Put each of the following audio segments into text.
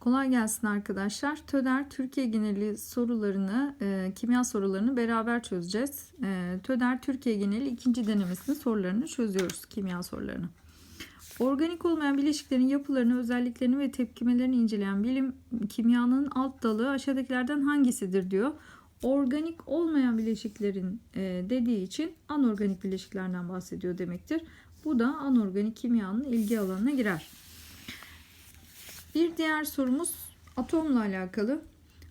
Kolay gelsin arkadaşlar. TÖDER Türkiye geneli sorularını, e, kimya sorularını beraber çözeceğiz. E, TÖDER Türkiye geneli ikinci denemesinin sorularını çözüyoruz, kimya sorularını. Organik olmayan bileşiklerin yapılarını, özelliklerini ve tepkimelerini inceleyen bilim kimyanın alt dalı aşağıdakilerden hangisidir diyor. Organik olmayan bileşiklerin e, dediği için anorganik bileşiklerden bahsediyor demektir. Bu da anorganik kimyanın ilgi alanına girer. Bir diğer sorumuz atomla alakalı.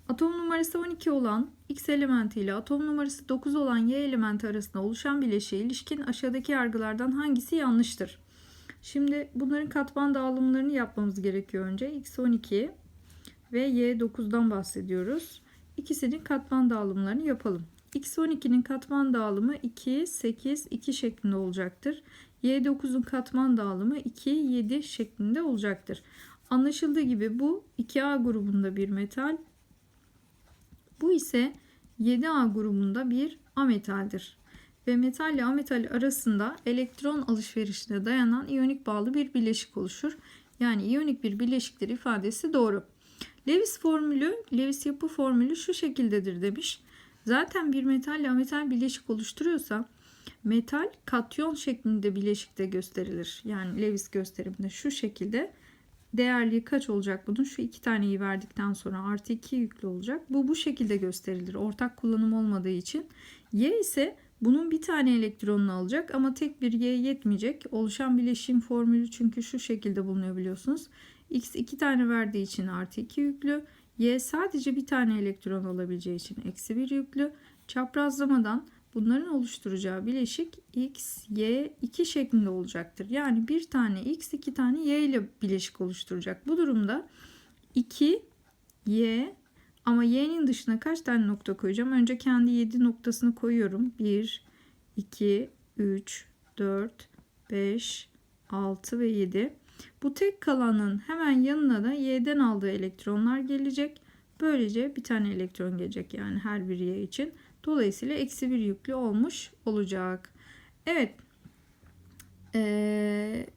Atom numarası 12 olan X elementi ile atom numarası 9 olan Y elementi arasında oluşan bileşiğe ilişkin aşağıdaki yargılardan hangisi yanlıştır? Şimdi bunların katman dağılımlarını yapmamız gerekiyor önce. X12 ve Y9'dan bahsediyoruz. İkisinin katman dağılımlarını yapalım. X12'nin katman dağılımı 2, 8, 2 şeklinde olacaktır. Y9'un katman dağılımı 2, 7 şeklinde olacaktır. Anlaşıldığı gibi bu 2A grubunda bir metal. Bu ise 7A grubunda bir ametaldir. Ve metal ile ametal arasında elektron alışverişine dayanan iyonik bağlı bir bileşik oluşur. Yani iyonik bir bileşiktir ifadesi doğru. Lewis formülü, Lewis yapı formülü şu şekildedir demiş. Zaten bir metal ile ametal bileşik oluşturuyorsa metal katyon şeklinde bileşikte gösterilir. Yani Lewis gösteriminde şu şekilde değerliği kaç olacak bunun? Şu iki taneyi verdikten sonra artı 2 yüklü olacak. Bu bu şekilde gösterilir. Ortak kullanım olmadığı için. Y ise bunun bir tane elektronunu alacak ama tek bir Y yetmeyecek. Oluşan bileşim formülü çünkü şu şekilde bulunuyor biliyorsunuz. X iki tane verdiği için artı 2 yüklü. Y sadece bir tane elektron olabileceği için eksi 1 yüklü. Çaprazlamadan bunların oluşturacağı bileşik x, y, 2 şeklinde olacaktır. Yani bir tane x, iki tane y ile bileşik oluşturacak. Bu durumda 2, y ama y'nin dışına kaç tane nokta koyacağım? Önce kendi 7 noktasını koyuyorum. 1, 2, 3, 4, 5, 6 ve 7. Bu tek kalanın hemen yanına da y'den aldığı elektronlar gelecek. Böylece bir tane elektron gelecek yani her bir y için. Dolayısıyla eksi bir yüklü olmuş olacak. Evet. Ee,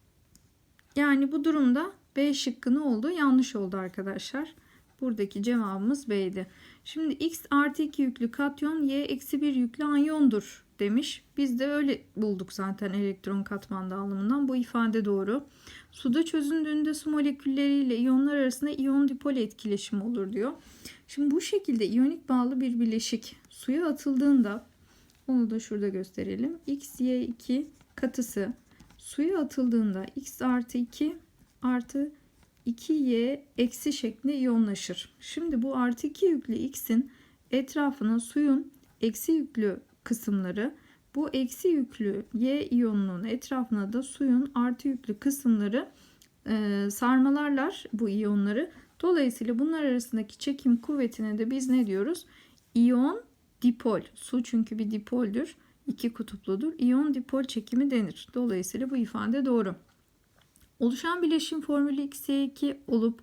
yani bu durumda B şıkkı ne oldu? Yanlış oldu arkadaşlar. Buradaki cevabımız B'ydi. Şimdi X artı 2 yüklü katyon Y eksi 1 yüklü anyondur demiş. Biz de öyle bulduk zaten elektron katman dağılımından. Bu ifade doğru. Suda çözündüğünde su molekülleriyle iyonlar arasında iyon dipol etkileşimi olur diyor. Şimdi bu şekilde iyonik bağlı bir bileşik suya atıldığında onu da şurada gösterelim. X, Y2 katısı suya atıldığında X artı 2 artı 2Y eksi şeklinde iyonlaşır. Şimdi bu artı 2 yüklü X'in etrafına suyun eksi yüklü kısımları bu eksi yüklü Y iyonunun etrafına da suyun artı yüklü kısımları e, sarmalarlar bu iyonları. Dolayısıyla bunlar arasındaki çekim kuvvetine de biz ne diyoruz? İyon dipol. Su çünkü bir dipoldür. iki kutupludur. İyon dipol çekimi denir. Dolayısıyla bu ifade doğru. Oluşan bileşim formülü X'ye2 olup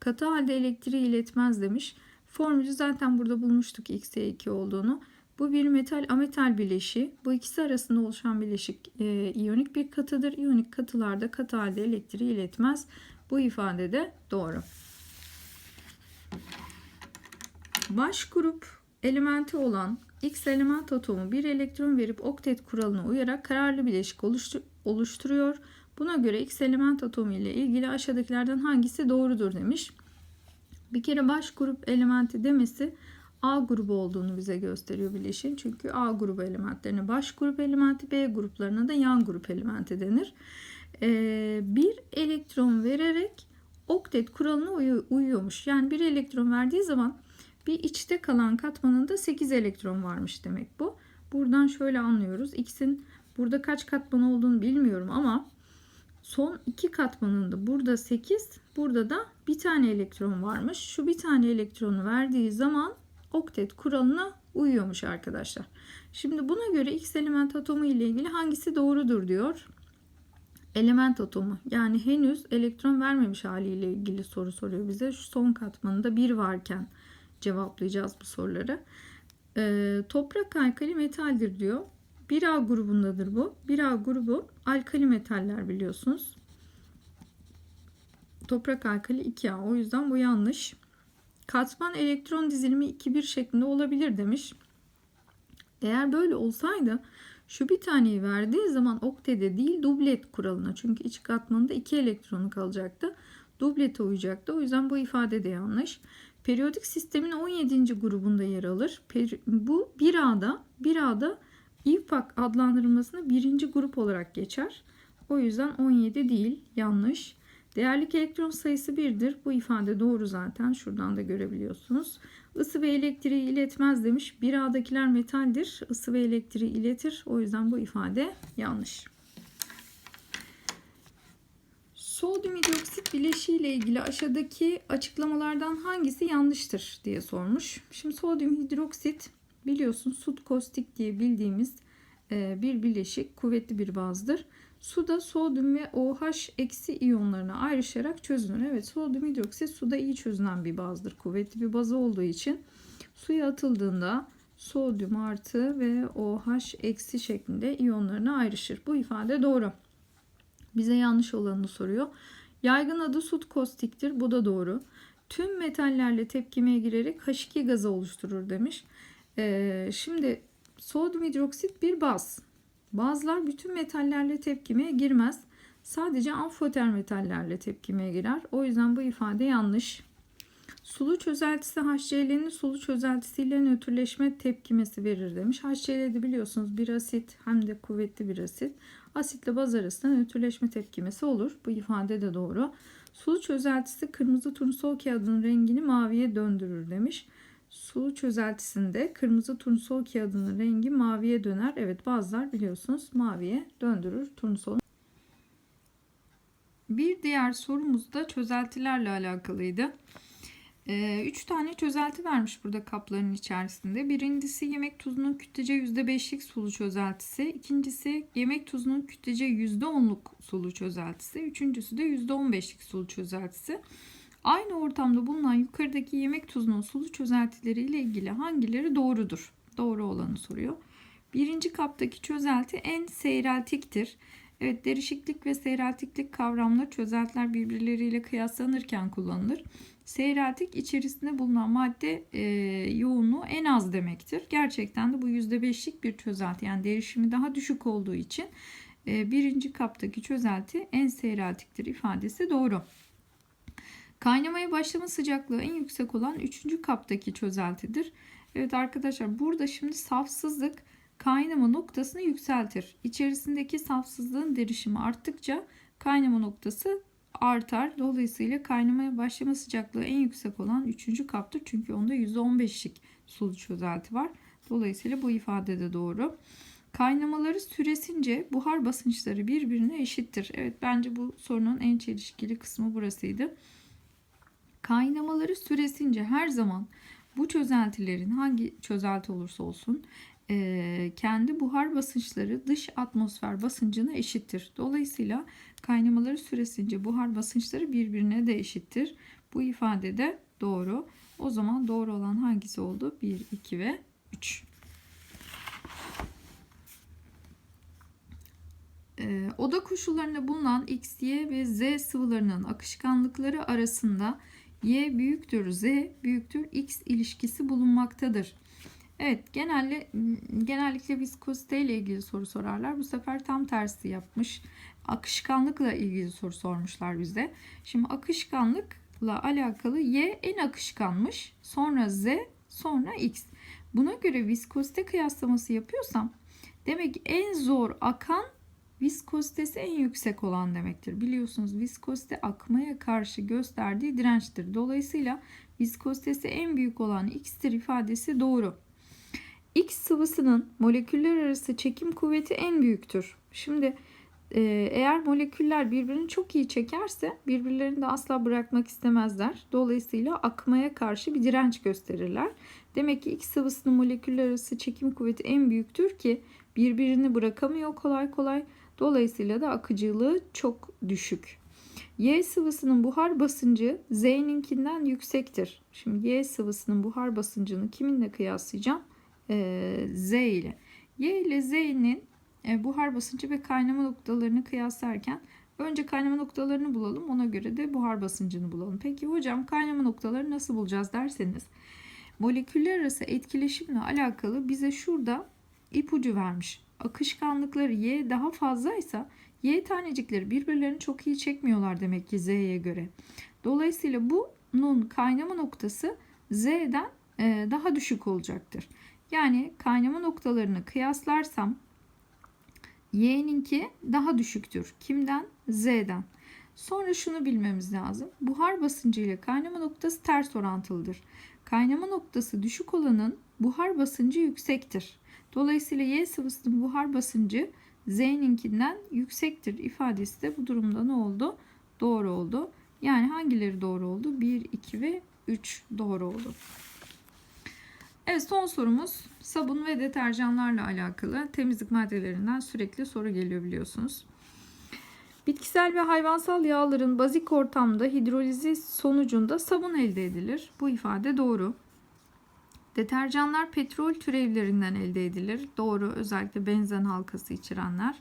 katı halde elektriği iletmez demiş. Formülü zaten burada bulmuştuk X'ye2 olduğunu. Bu bir metal ametal bileşiği. Bu ikisi arasında oluşan bileşik e, iyonik bir katıdır. İyonik katılarda katı halde elektriği iletmez. Bu ifade de doğru. Baş grup elementi olan X element atomu bir elektron verip oktet kuralına uyarak kararlı bileşik oluşturuyor. Buna göre X element atomu ile ilgili aşağıdakilerden hangisi doğrudur demiş. Bir kere baş grup elementi demesi A grubu olduğunu bize gösteriyor bileşin. Çünkü A grubu elementlerine baş grup elementi, B gruplarına da yan grup elementi denir. Ee, bir elektron vererek oktet kuralına uyuyormuş. Yani bir elektron verdiği zaman bir içte kalan katmanında 8 elektron varmış demek bu. Buradan şöyle anlıyoruz. X'in burada kaç katman olduğunu bilmiyorum ama son iki katmanında burada 8, burada da bir tane elektron varmış. Şu bir tane elektronu verdiği zaman oktet kuralına uyuyormuş arkadaşlar. Şimdi buna göre X element atomu ile ilgili hangisi doğrudur diyor. Element atomu yani henüz elektron vermemiş haliyle ilgili soru soruyor bize. Şu son katmanında bir varken cevaplayacağız bu soruları. Ee, toprak alkali metaldir diyor. 1A grubundadır bu. 1A grubu alkali metaller biliyorsunuz. Toprak alkali 2A. O yüzden bu yanlış. Katman elektron dizilimi 2-1 şeklinde olabilir demiş. Eğer böyle olsaydı şu bir taneyi verdiği zaman oktede değil dublet kuralına. Çünkü iç katmanında 2 elektronu kalacaktı. Dublete uyacaktı. O yüzden bu ifade de yanlış. Periyodik sistemin 17. grubunda yer alır. Bu 1A'da 1A'da İVPAK adlandırılmasına birinci grup olarak geçer. O yüzden 17 değil yanlış. Değerlik elektron sayısı 1'dir. Bu ifade doğru zaten. Şuradan da görebiliyorsunuz. Isı ve elektriği iletmez demiş. 1A'dakiler metaldir. Isı ve elektriği iletir. O yüzden bu ifade yanlış. Sodyum hidroksit bileşiği ile ilgili aşağıdaki açıklamalardan hangisi yanlıştır diye sormuş. Şimdi sodyum hidroksit biliyorsun sut kostik diye bildiğimiz e, bir bileşik kuvvetli bir bazdır. Suda sodyum ve OH eksi iyonlarına ayrışarak çözünür. Evet sodyum hidroksit suda iyi çözünen bir bazdır. Kuvvetli bir bazı olduğu için suya atıldığında sodyum artı ve OH eksi şeklinde iyonlarına ayrışır. Bu ifade doğru. Bize yanlış olanını soruyor. Yaygın adı sut kostiktir. Bu da doğru. Tüm metallerle tepkimeye girerek H2 gazı oluşturur demiş. Ee, şimdi sodyum hidroksit bir baz. Bazılar bütün metallerle tepkimeye girmez. Sadece amfoter metallerle tepkimeye girer. O yüzden bu ifade yanlış. Sulu çözeltisi HCl'nin sulu çözeltisiyle nötrleşme tepkimesi verir demiş. HCl'de biliyorsunuz bir asit hem de kuvvetli bir asit. Asitle baz arasında nötrleşme tepkimesi olur. Bu ifade de doğru. Sulu çözeltisi kırmızı turnusol kağıdının rengini maviye döndürür demiş. Sulu çözeltisinde kırmızı turnusol kağıdının rengi maviye döner. Evet bazılar biliyorsunuz maviye döndürür turnusol. Bir diğer sorumuz da çözeltilerle alakalıydı. Ee, üç tane çözelti vermiş burada kapların içerisinde. Birincisi yemek tuzunun kütlece %5'lik sulu çözeltisi. İkincisi yemek tuzunun kütlece %10'luk sulu çözeltisi. Üçüncüsü de %15'lik sulu çözeltisi. Aynı ortamda bulunan yukarıdaki yemek tuzunun sulu çözeltileri ile ilgili hangileri doğrudur? Doğru olanı soruyor. Birinci kaptaki çözelti en seyreltiktir. Evet derişiklik ve seyreltiklik kavramları çözeltiler birbirleriyle kıyaslanırken kullanılır. Seyreltik içerisinde bulunan madde e, yoğunluğu en az demektir. Gerçekten de bu %5'lik bir çözelti yani derişimi daha düşük olduğu için e, birinci kaptaki çözelti en seyreltiktir ifadesi doğru. Kaynamaya başlama sıcaklığı en yüksek olan 3. kaptaki çözeltidir. Evet arkadaşlar burada şimdi safsızlık kaynama noktasını yükseltir. İçerisindeki safsızlığın derişimi arttıkça kaynama noktası artar. Dolayısıyla kaynamaya başlama sıcaklığı en yüksek olan 3. kaptır. Çünkü onda %15'lik sulu çözelti var. Dolayısıyla bu ifade de doğru. Kaynamaları süresince buhar basınçları birbirine eşittir. Evet bence bu sorunun en çelişkili kısmı burasıydı. Kaynamaları süresince her zaman bu çözeltilerin hangi çözelti olursa olsun kendi buhar basınçları dış atmosfer basıncına eşittir. Dolayısıyla kaynamaları süresince buhar basınçları birbirine de eşittir. Bu ifade de doğru. O zaman doğru olan hangisi oldu? 1, 2 ve 3. Ee, oda koşullarında bulunan X, Y ve Z sıvılarının akışkanlıkları arasında Y büyüktür Z büyüktür X ilişkisi bulunmaktadır. Evet genelde genellikle viskozite ile ilgili soru sorarlar. Bu sefer tam tersi yapmış. Akışkanlıkla ilgili soru sormuşlar bize. Şimdi akışkanlıkla alakalı Y en akışkanmış. Sonra Z sonra X. Buna göre viskozite kıyaslaması yapıyorsam demek en zor akan viskozitesi en yüksek olan demektir. Biliyorsunuz viskozite akmaya karşı gösterdiği dirençtir. Dolayısıyla viskozitesi en büyük olan X'tir ifadesi doğru. X sıvısının moleküller arası çekim kuvveti en büyüktür. Şimdi e, eğer moleküller birbirini çok iyi çekerse birbirlerini de asla bırakmak istemezler. Dolayısıyla akmaya karşı bir direnç gösterirler. Demek ki X sıvısının moleküller arası çekim kuvveti en büyüktür ki birbirini bırakamıyor kolay kolay. Dolayısıyla da akıcılığı çok düşük. Y sıvısının buhar basıncı Z'ninkinden yüksektir. Şimdi Y sıvısının buhar basıncını kiminle kıyaslayacağım? Ee, Z ile. Y ile Z'nin e, buhar basıncı ve kaynama noktalarını kıyaslarken Önce kaynama noktalarını bulalım. Ona göre de buhar basıncını bulalım. Peki hocam kaynama noktaları nasıl bulacağız derseniz moleküller arası etkileşimle alakalı bize şurada ipucu vermiş. Akışkanlıkları Y daha fazlaysa Y tanecikleri birbirlerini çok iyi çekmiyorlar demek ki Z'ye göre. Dolayısıyla bunun kaynama noktası Z'den e, daha düşük olacaktır. Yani kaynama noktalarını kıyaslarsam Y'ninki daha düşüktür. Kimden? Z'den. Sonra şunu bilmemiz lazım. Buhar basıncı ile kaynama noktası ters orantılıdır. Kaynama noktası düşük olanın buhar basıncı yüksektir. Dolayısıyla Y sıvısının buhar basıncı Z'ninkinden yüksektir ifadesi de bu durumda ne oldu? Doğru oldu. Yani hangileri doğru oldu? 1, 2 ve 3 doğru oldu. Evet son sorumuz sabun ve deterjanlarla alakalı temizlik maddelerinden sürekli soru geliyor biliyorsunuz. Bitkisel ve hayvansal yağların bazik ortamda hidrolizi sonucunda sabun elde edilir. Bu ifade doğru. Deterjanlar petrol türevlerinden elde edilir. Doğru özellikle benzen halkası içerenler.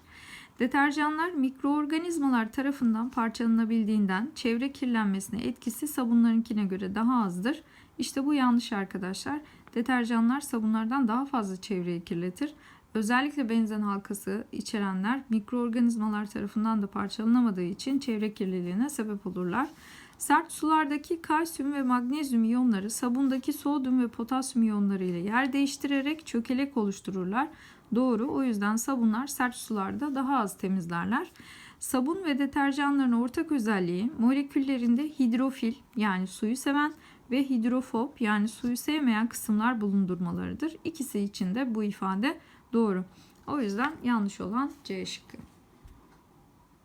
Deterjanlar mikroorganizmalar tarafından parçalanabildiğinden çevre kirlenmesine etkisi sabunlarınkine göre daha azdır. İşte bu yanlış arkadaşlar. Deterjanlar sabunlardan daha fazla çevreyi kirletir. Özellikle benzen halkası içerenler mikroorganizmalar tarafından da parçalanamadığı için çevre kirliliğine sebep olurlar. Sert sulardaki kalsiyum ve magnezyum iyonları sabundaki sodyum ve potasyum iyonları ile yer değiştirerek çökelek oluştururlar. Doğru. O yüzden sabunlar sert sularda daha az temizlerler. Sabun ve deterjanların ortak özelliği moleküllerinde hidrofil yani suyu seven ve hidrofob yani suyu sevmeyen kısımlar bulundurmalarıdır. İkisi için de bu ifade doğru. O yüzden yanlış olan C şıkkı.